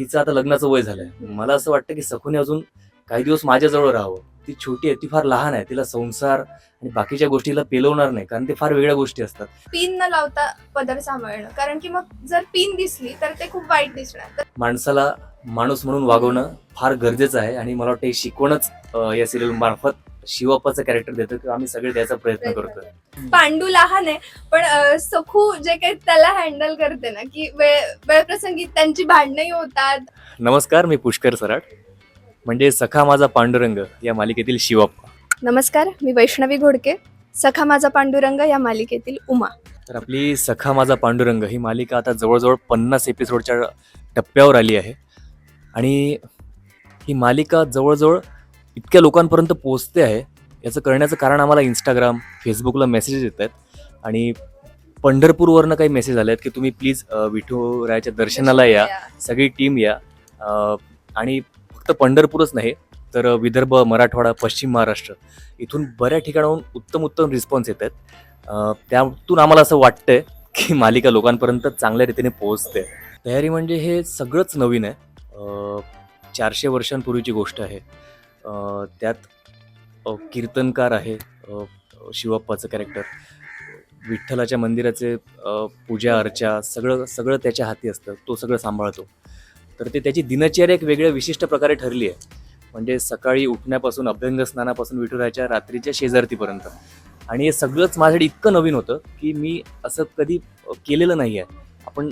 तिचं आता लग्नाचं वय झालंय. मला असं वाटतं की सखूने अजून काही दिवस माझ्याजवळ राहावं. ती छोटी आहे ती फार लहान आहे तिला संसार आणि बाकीच्या गोष्टीला पेलवणार नाही कारण ते फार वेगळ्या गोष्टी असतात. पिन न लावता पदर सांभाळणं कारण की मग जर पिन दिसली तर ते खूप वाईट दिसणार. माणसाला माणूस म्हणून वागवणं फार गरजेचं आहे आणि मला वाटतं शिकवणच या सिरियल मार्फत शिवप्पाचं कॅरेक्टर देतं किंवा आम्ही सगळे त्याचा प्रयत्न करतोय. पांडू लहान आहे पण सखू जे काही त्याला हँडल करते ना की वेळ वेळप्रसंगी त्यांची भांडणंही होतात. नमस्कार मी पुष्कर सराट. म्हणजे सखा माझा पांडुरंग या मालिकेतील शिवप्पा. नमस्कार मी वैष्णवी घोडके. सखा माझा पांडुरंग या मालिकेतील उमा. तर आपली सखा माझा पांडुरंग ही मालिका आता जवळजवळ पन्नास एपिसोडच्या टप्प्यावर आली आहे. आणि ही मालिका जवळजवळ इतक्या लोकांपर्यंत पोहोचते आहे याचं करण्याचं कारण आम्हाला इंस्टाग्राम फेसबुकला मेसेजेस येत आहेत. आणि पंढरपूरवरनं काही मेसेज आले आहेत की तुम्ही प्लीज विठुरायाच्या दर्शनाला या. सगळी टीम या. आणि फक्त पंढरपूरच नाही तर विदर्भ मराठवाडा पश्चिम महाराष्ट्र इथून बऱ्याच ठिकाणाहून उत्तम उत्तम रिस्पॉन्स येत आहेत. त्यातून आम्हाला असं वाटतंय की मालिका लोकांपर्यंत चांगल्या रीतीने पोहोचते. तयारी म्हणजे हे सगळंच नवीन आहे. चारशे वर्षांपूर्वीची गोष्ट आहे. त्यात कीर्तनकार आहे शिवप्पाचं कॅरेक्टर विठ्ठलाच्या मंदिराचे पूजा अर्चा सगळं सगळं त्याच्या हाती असतं तो सगळं सांभाळतो. तर ते त्याची दिनचर्या एक वेगळ्या विशिष्ट प्रकारे ठरली आहे. म्हणजे सकाळी उठण्यापासून अभ्यंग स्नानापासून रात्रीच्या शेजारतीपर्यंत. आणि हे सगळंच माझ्यासाठी इतकं नवीन होतं की मी असं कधी केलेलं नाही आहे आपण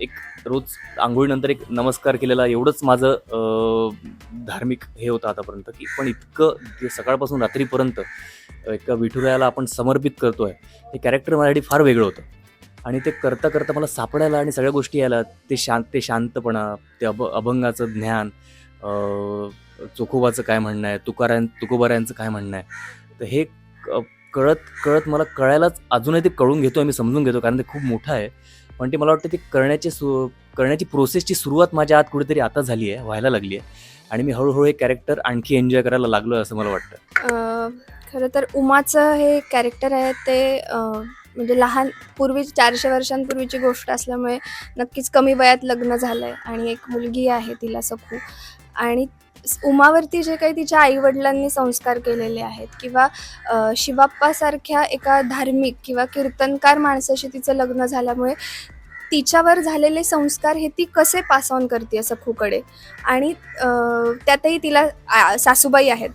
एक रोज आंघोळीनंतर एक नमस्कार केलेला एवढंच माझं धार्मिक हे होतं आतापर्यंत की पण इतकं जे सकाळपासून रात्रीपर्यंत एका विठुरायाला आपण समर्पित करतो आहे हे कॅरेक्टर माझ्यासाठी फार वेगळं होतं. आणि ते करता करता मला सापडायला आणि सगळ्या गोष्टी यायला ते शांत ते शांतपणा ते अभ अभंगाचं ज्ञान चोखोबाचं काय म्हणणं आहे तुकारां तुकोबाऱ्यांचं काय म्हणणं आहे तर हे क- कळत कळत मला कळायलाच अजूनही ते कळून घेतो आहे मी समजून घेतो कारण ते खूप मोठं आहे. पण ते मला वाटतं ते करण्याची सु करण्याची प्रोसेसची सुरुवात माझ्या आत कुठेतरी आता झाली आहे व्हायला लागली आहे. आणि मी हळूहळू हे कॅरेक्टर आणखी एन्जॉय करायला लागलो असं मला वाटतं. खरं तर उमाचं हे कॅरेक्टर आहे ते म्हणजे लहान पूर्वी चारशे वर्षांपूर्वीची गोष्ट असल्यामुळे नक्कीच कमी वयात लग्न झालं आहे आणि एक मुलगी आहे तिला सखू. आणि उमावरती जे काही तिच्या आईवडिलांनी संस्कार केलेले आहेत किंवा शिवाप्पासारख्या एका धार्मिक किंवा कीर्तनकार माणसाशी तिचं लग्न झाल्यामुळे तिच्यावर झालेले संस्कार हे ती कसे पास ऑन करते सखूकडे आणि त्यातही तिला सासूबाई आहेत.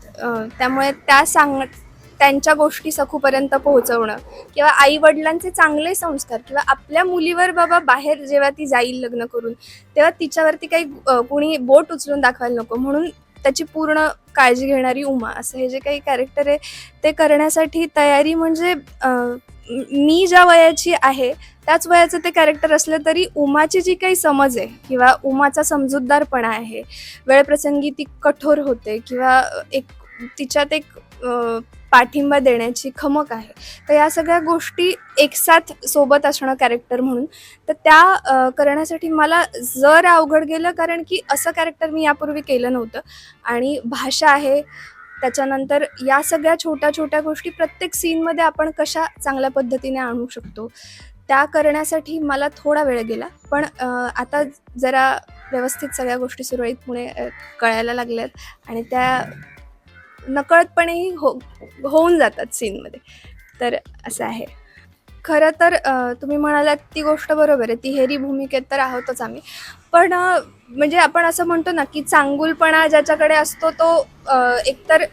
त्यामुळे त्या सांग त्यांच्या गोष्टी सखूपर्यंत पोहोचवणं किंवा आई वडिलांचे चांगले संस्कार किंवा आपल्या मुलीवर बाबा बाहेर जेव्हा ती जाईल लग्न करून तेव्हा तिच्यावरती काही कुणी बोट उचलून दाखवायला नको. म्हणून त्याची पूर्ण काळजी घेणारी उमा असं हे जे काही कॅरेक्टर आहे ते करण्यासाठी तयारी म्हणजे मी ज्या वयाची आहे त्याच वयाचं ते कॅरेक्टर असलं तरी उमाची जी काही समज आहे किंवा उमाचा समजूतदारपणा आहे वेळप्रसंगी ती कठोर होते किंवा एक तिच्यात एक पाठिंबा देण्याची खमक आहे. तर या सगळ्या गोष्टी एकसाथ सोबत असणं कॅरेक्टर म्हणून. तर त्या करण्यासाठी मला जर अवघड गेलं कारण की असं कॅरेक्टर मी यापूर्वी केलं नव्हतं. आणि भाषा आहे त्याच्यानंतर या सगळ्या छोट्या छोट्या गोष्टी प्रत्येक सीनमध्ये आपण कशा चांगल्या पद्धतीने आणू शकतो त्या करण्यासाठी मला थोडा वेळ गेला. पण आता जरा व्यवस्थित सगळ्या गोष्टी सुरळीतपणे कळायला लागल्यात. आणि त्या नकळतपणेही हो होऊन जातात सीनमध्ये. तर असं आहे. खरं तर तुम्ही म्हणालात ती गोष्ट बरोबर आहे. तिहेरी भूमिकेत तर आहोतच आम्ही. पण म्हणजे आपण असं म्हणतो ना की चांगुलपणा ज्याच्याकडे असतो तो एकतर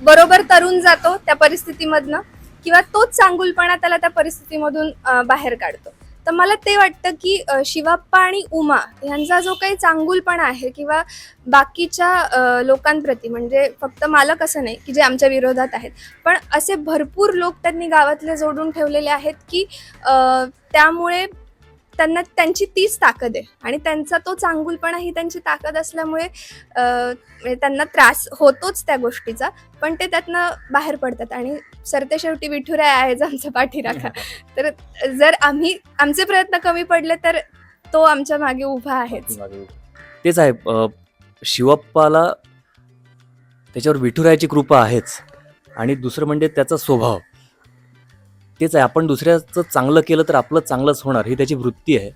बरोबर तरुण जातो त्या परिस्थितीमधनं किंवा तोच चांगुलपणा त्याला त्या परिस्थितीमधून बाहेर काढतो. तर मला ते वाटतं की शिवाप्पा आणि उमा यांचा जो काही चांगुलपणा आहे किंवा बाकीच्या लोकांप्रती म्हणजे फक्त मालक असं नाही की जे आमच्या विरोधात आहेत पण असे भरपूर लोक त्यांनी गावातले जोडून ठेवलेले आहेत की त्यामुळे त्यांना त्यांची तीच ताकद आहे. आणि त्यांचा तो चांगुलपणा ही त्यांची ताकद असल्यामुळे म्हणजे त्यांना त्रास होतोच त्या गोष्टीचा पण ते त्यातनं बाहेर पडतात. आणि सरते शेवटी विठुराय आहेच आमचा पाठीराखा. तर जर आम्ही आमचे प्रयत्न कमी पडले तर तो आमच्या मागे उभा आहेच. तेच आहे शिवप्पाला त्याच्यावर विठुरायाची कृपा आहेच. आणि दुसरं म्हणजे त्याचा स्वभाव. तेच आहे. आपण दुसऱ्याचं चांगलं केलं तर आपलं चांगलंच होणार. ही त्याची वृत्ती आहे.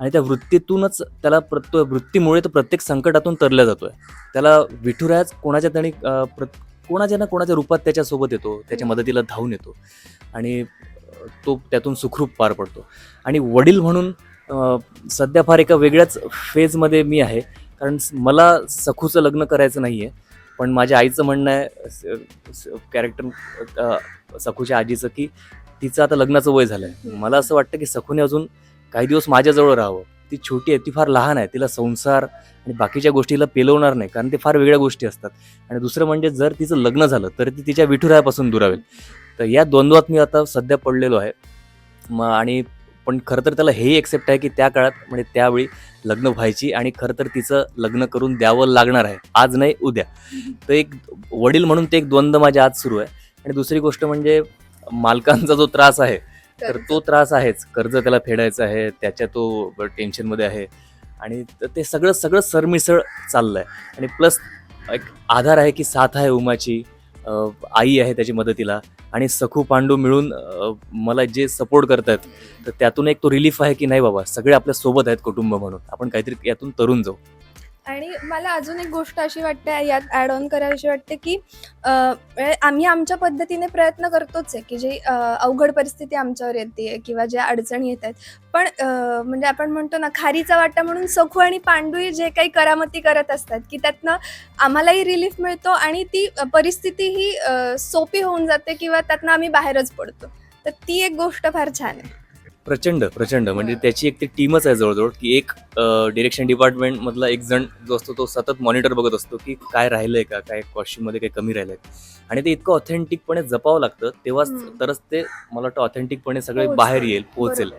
आणि त्या वृत्तीतूनच त्याला प्रत वृत्तीमुळे तो प्रत्येक संकटातून तरल्या आहे त्याला विठुरायाच कोणाच्या त्याने प्र कोणाच्या ना कोणाच्या रूपात त्याच्यासोबत येतो. त्याच्या मदतीला धावून येतो. आणि तो त्यातून सुखरूप पार पडतो. आणि वडील म्हणून सध्या फार एका वेगळ्याच फेजमध्ये मी आहे. कारण मला सखूचं लग्न करायचं नाही आहे पण माझ्या आईचं म्हणणं आहे कॅरेक्टर सखूच्या आजीचं की तिचं आता लग्नाचं वय झालं आहे मला असं वाटतं की सखूने अजून काही दिवस माझ्याजवळ राहावं. ती छोटी आहे ती फार लहान आहे तिला संसार आणि बाकीच्या गोष्टीला पेलवणार नाही कारण ते फार वेगळ्या गोष्टी असतात. आणि दुसरं म्हणजे जर तिचं लग्न झालं तर ती तिच्या विठुरायापासून दुरावेल तर या द्वंद्वात मी आता सध्या पडलेलो आहे. मग आणि पण खरं तर त्याला हेही एक्सेप्ट आहे की त्या काळात म्हणजे त्यावेळी लग्न व्हायची आणि खरं तर तिचं लग्न करून द्यावं लागणार आहे. आज नाही उद्या. तर एक वडील म्हणून ते एक द्वंद्व माझ्या आज सुरू आहे. आणि दुसरी गोष्ट म्हणजे मालकांचा जो त्रास आहे तर तो त्रास आहेच. कर्ज त्याला फेडायचं आहे त्याच्या तो टेन्शनमध्ये आहे. आणि त- ते सगळं सगळं सरमिसळ चाललंय. आणि प्लस एक आधार आहे की साथ आहे उमाची आई आहे त्याची मदतीला. आणि सखू पांडू मिळून मला जे सपोर्ट करतात तर त्यातून एक तो रिलीफ आहे की नाही बाबा सगळे आपल्यासोबत आहेत कुटुंब म्हणून. आपण काहीतरी यातून तरुण जाऊ. आणि मला अजून एक गोष्ट अशी वाटते यात ॲड ऑन करावीशी वाटते की म्हणजे आम्ही आमच्या पद्धतीने प्रयत्न करतोच आहे की जी अवघड परिस्थिती आमच्यावर येते किंवा ज्या अडचणी येत आहेत. पण म्हणजे आपण म्हणतो ना खारीचा वाटा म्हणून सखू आणि पांडुई जे काही करामती करत असतात की त्यातनं आम्हालाही रिलीफ मिळतो आणि ती परिस्थिती ही सोपी होऊन जाते किंवा त्यातनं आम्ही बाहेरच पडतो. तर ती एक गोष्ट फार छान आहे. प्रचंड प्रचंड म्हणजे. त्याची एक ती टीमच आहे जवळजवळ की एक डिरेक्शन डिपार्टमेंट मधला एक जण जो असतो तो सतत मॉनिटर बघत असतो की काय राहिलंय का काय कॉस्ट्युममध्ये काही कमी राहिलंय आणि ते इतकं ऑथेंटिकपणे जपावं लागतं तेव्हाच. तरच ते मला वाटतं ऑथेंटिकपणे सगळे. बाहेर येईल पोहोचेल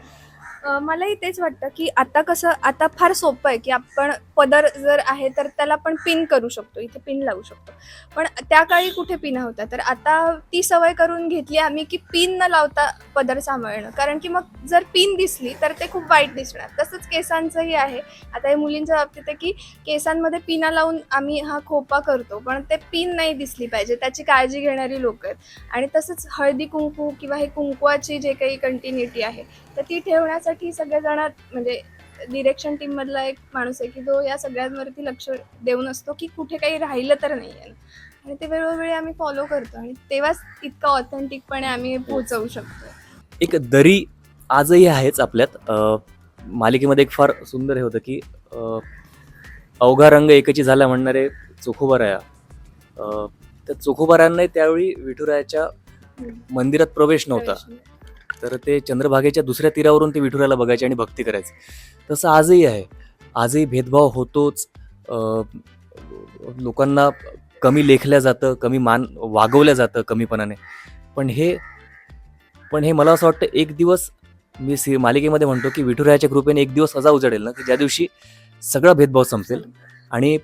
मलाही तेच वाटतं की आता कसं आता फार सोपं आहे की आपण पदर जर आहे तर त्याला आपण पिन करू शकतो इथे पिन लावू शकतो. पण त्या काळी कुठे पिन होता तर आता ती सवय करून घेतली आम्ही की पिन न लावता पदर सांभाळणं. कारण की मग जर पिन दिसली तर ते खूप वाईट दिसणार. तसंच केसांचंही आहे. आता हे मुलींच्या बाबतीत आहे की केसांमध्ये पिना लावून आम्ही हा खोपा करतो पण ते पिन नाही दिसली पाहिजे. त्याची काळजी घेणारी लोक आहेत. आणि तसंच हळदी कुंकू किंवा हे कुंकवाची जे काही कंटिन्युटी आहे तर ती ठेवण्यासाठी सगळेजण म्हणजे डिरेक्शन टीम मधला एक माणूस आहे की तो या सगळ्यांवरती लक्ष देऊन असतो की कुठे काही राहिलं तर नाही आहे. आणि ते वेळोवेळी आम्ही फॉलो करतो आणि तेव्हाच इतकं ऑथेंटिकपणे आम्ही पोहोचवू शकतो. एक दरी आजही आहेच आपल्यात. मालिकेमध्ये एक फार सुंदर हे होतं की अवघा रंग एकची झाला म्हणणारे चोखोबाराया. अं, त्या चोखोबारायांनाही त्यावेळी विठुरायाच्या मंदिरात प्रवेश नव्हता. तर ते चंद्रभागेच्या दुसऱ्या तीरावरून ते विठुराला बघायचे आणि भक्ती करायचे. तसं आजही आहे. आजही भेदभाव होतोच. लोकांना कमी लेखल्या जातं कमी मान वागवल्या जातं कमीपणाने. पण हे पण हे मला असं वाटतं एक दिवस मी सी मालिकेमध्ये म्हणतो की विठुरायाच्या कृपेने एक दिवस असा उजाडेल ना की ज्या दिवशी सगळा भेदभाव संपेल. आणि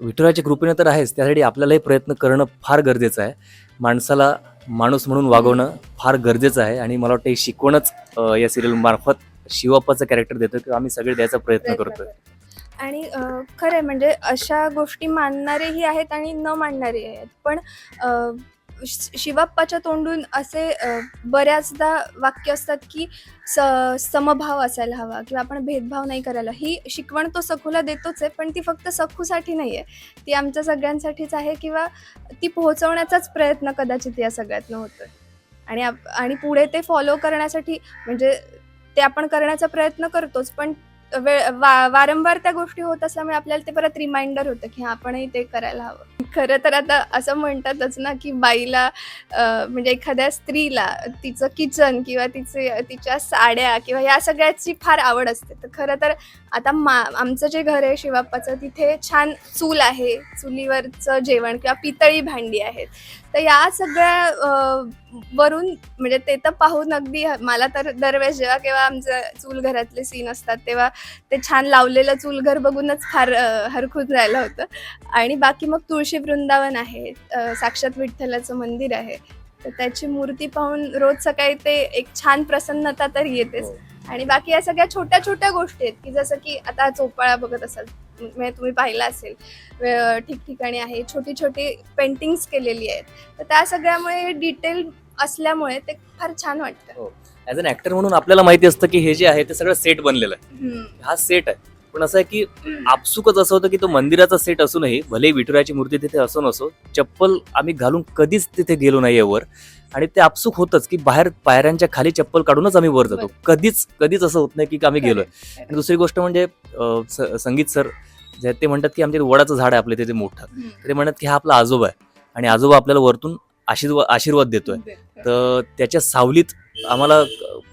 विठुरायाच्या कृपेने तर आहेच. त्यासाठी आपल्यालाही प्रयत्न करणं फार गरजेचं आहे. माणसाला माणूस म्हणून वागवणं फार गरजेचं आहे आणि मला वाटतं शिकवणच या सिरियल मार्फत शिवाप्पाचं कॅरेक्टर देतं की आम्ही सगळे द्यायचा प्रयत्न करतोय. आणि खरं आहे म्हणजे अशा गोष्टी मानणारेही आहेत आणि न मानणारेही आहेत. पण शिवाप्पाच्या तोंडून असे बऱ्याचदा वाक्य असतात की स समभाव असायला हवा किंवा आपण भेदभाव नाही करायला. ही शिकवण तो सखूला देतोच आहे पण ती फक्त सखूसाठी नाही आहे ती आमच्या सगळ्यांसाठीच आहे किंवा ती पोहोचवण्याचाच प्रयत्न कदाचित या सगळ्यातनं होतोय. आणि आप- आणि पुढे ते फॉलो करण्यासाठी म्हणजे ते आपण करण्याचा प्रयत्न करतोच पण वेळ वा वारंवार त्या गोष्टी होत असल्यामुळे आपल्याला ते परत रिमाइंडर होतं की हा, आपणही ते करायला हवं. खरं तर आता असं म्हणतातच ना की बाईला म्हणजे एखाद्या स्त्रीला तिचं किचन किंवा तिचे तिच्या साड्या किंवा या सगळ्याची फार आवड असते. तर खरं तर आता मा आमचं जे घर आहे शिवाप्पाचं तिथे छान चूल आहे. चुलीवरचं जेवण किंवा पितळी भांडी आहेत. तर या सगळ्या वरून म्हणजे ते तर पाहून अगदी मला तर दरवेळेस जेव्हा केव्हा आमचं चूल घरातले सीन असतात तेव्हा ते छान लावलेलं चूलघर बघूनच फार हरखून राहिलं होतं. आणि बाकी मग तुळशी वृंदावन आहे साक्षात विठ्ठलाचं मंदिर आहे. तर त्याची मूर्ती पाहून रोज सकाळी ते एक छान प्रसन्नता तर येतेच. आणि बाकी या सगळ्या छोट्या छोट्या गोष्टी आहेत की जसं की आता चोपाळा बघत असाल म्हणजे तुम्ही पाहिला असेल ठिकठिकाणी आहे छोटी छोटी पेंटिंग्स केलेली आहेत. तर त्या सगळ्यामुळे डिटेल असल्यामुळे ते फार छान वाटतं. ॲज अन ऍक्टर म्हणून आपल्याला माहिती असतं की हे जे आहे ते सगळं सेट बनलेलं आहे. हा सेट आहे. पण असं आहे की आपसुकच असं होतं की तो मंदिराचा सेट असूनही भले विठुरायाची मूर्ती तिथे असो नसो चप्पल आम्ही घालून कधीच तिथे गेलो नाहीये वर. आणि ते आपसुक होतच की बाहेर पायऱ्यांच्या खाली चप्पल काढूनच आम्ही वर जातो. कधीच कधीच असं होत नाही की आम्ही गेलोय. आणि दुसरी गोष्ट म्हणजे संगीत सर जे ते म्हणतात की आमच्या वडाचं झाड आहे आपल्या तिथे मोठं. ते म्हणतात की हा आपला आजोबा आहे. आणि आजोबा आपल्याला वरतून आशीर्वाद आशीर्वाद देतोय. तर त्याच्या सावलीत आम्हाला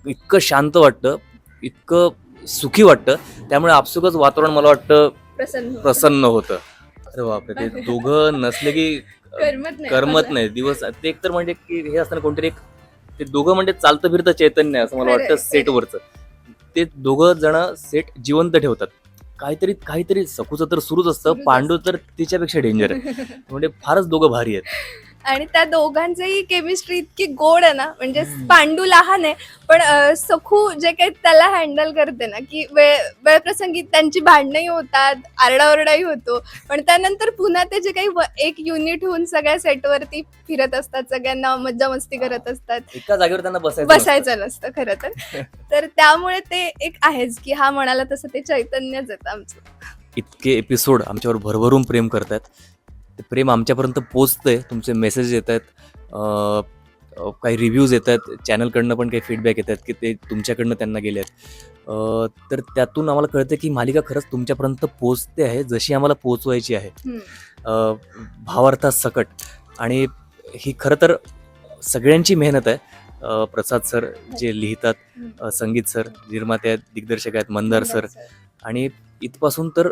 इतकं शांत वाटतं इतकं सुखी वाटतं. त्यामुळे आपसुकच वातावरण मला वाटतं प्रसन्न प्रसन्न होतं. अरे बापरे ते दोघं नसले की करमत नाही. करमत नाही. दिवस ते एक तर म्हणजे की हे असताना कोणतरी एक ते दोघं म्हणजे चालतं फिरतं चैतन्य असं मला वाटतं. सेटवरचं. ते दोघं जण सेट जिवंत ठेवतात. काहीतरी काहीतरी सकूचं तर सुरूच असतं. पांडू तर तिच्यापेक्षा डेंजर आहे. म्हणजे फारच दोघं भारी आहेत. आणि त्या दोघांचीही केमिस्ट्री इतकी गोड आहे ना म्हणजे. पांडू लहान आहे पण अं, सखू जे काही त्याला हँडल करते ना की वेळ वेळप्रसंगी त्यांची भांडणंही होतात आरडाओरडाही होतो पण त्यानंतर पुन्हा ते जे काही व- एक युनिट होऊन सगळ्या सेटवरती फिरत असतात सगळ्यांना मज्जा मस्ती करत असतात. एका जागेवर त्यांना बसायचं नसतं. बसायचं नसतं खरं तर. तर त्यामुळे ते एक आहेच की हा म्हणाला तसं ते चैतन्यच येतं आमचं. इतके एपिसोड आमच्यावर भरभरून प्रेम करतायत. ते प्रेम आमच्यापर्यंत पोचतंय. तुमचे मेसेज येत आहेत काही रिव्ह्यूज येत आहेत चॅनलकडनं पण काही फीडबॅक येत आहेत की ते तुमच्याकडनं त्यांना गेले आहेत तर त्यातून आम्हाला कळतं की मालिका खरंच तुमच्यापर्यंत पोचते आहे जशी आम्हाला पोचवायची आहे. हम्म. अ, भावार्थात सकट. आणि ही खरं तर सगळ्यांची मेहनत आहे. प्रसाद सर जे लिहितात संगीत सर निर्माते आहेत दिग्दर्शक आहेत मंदार सर. आणि इथपासून तर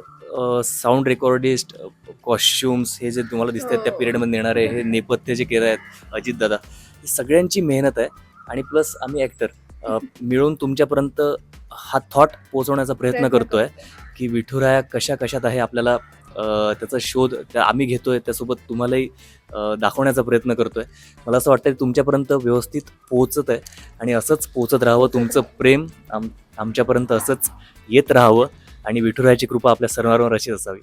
साऊंड रेकॉर्डिस्ट कॉस्ट्युम्स हे जे तुम्हाला दिसत आहेत त्या हो. पिरियडमध्ये येणारे हे नेपथ्य जे केलं आहेत अजित दादा ही सगळ्यांची मेहनत आहे. आणि प्लस आम्ही ॲक्टर मिळून तुमच्यापर्यंत हा थॉट पोहोचवण्याचा प्रयत्न करतोय की विठुराया कशा कशात आहे आपल्याला त्याचा शोध त्या आम्ही घेतोय त्यासोबत तुम्हालाही दाखवण्याचा प्रयत्न करतोय. मला असं वाटतं तुमच्यापर्यंत व्यवस्थित पोहोचत आहे आणि असंच पोहोचत राहावं तुमचं प्रेम आम आमच्यापर्यंत असंच येत राहावं. आणि विठुरायाची कृपा आपल्या सर्वांवर अशीच असावी.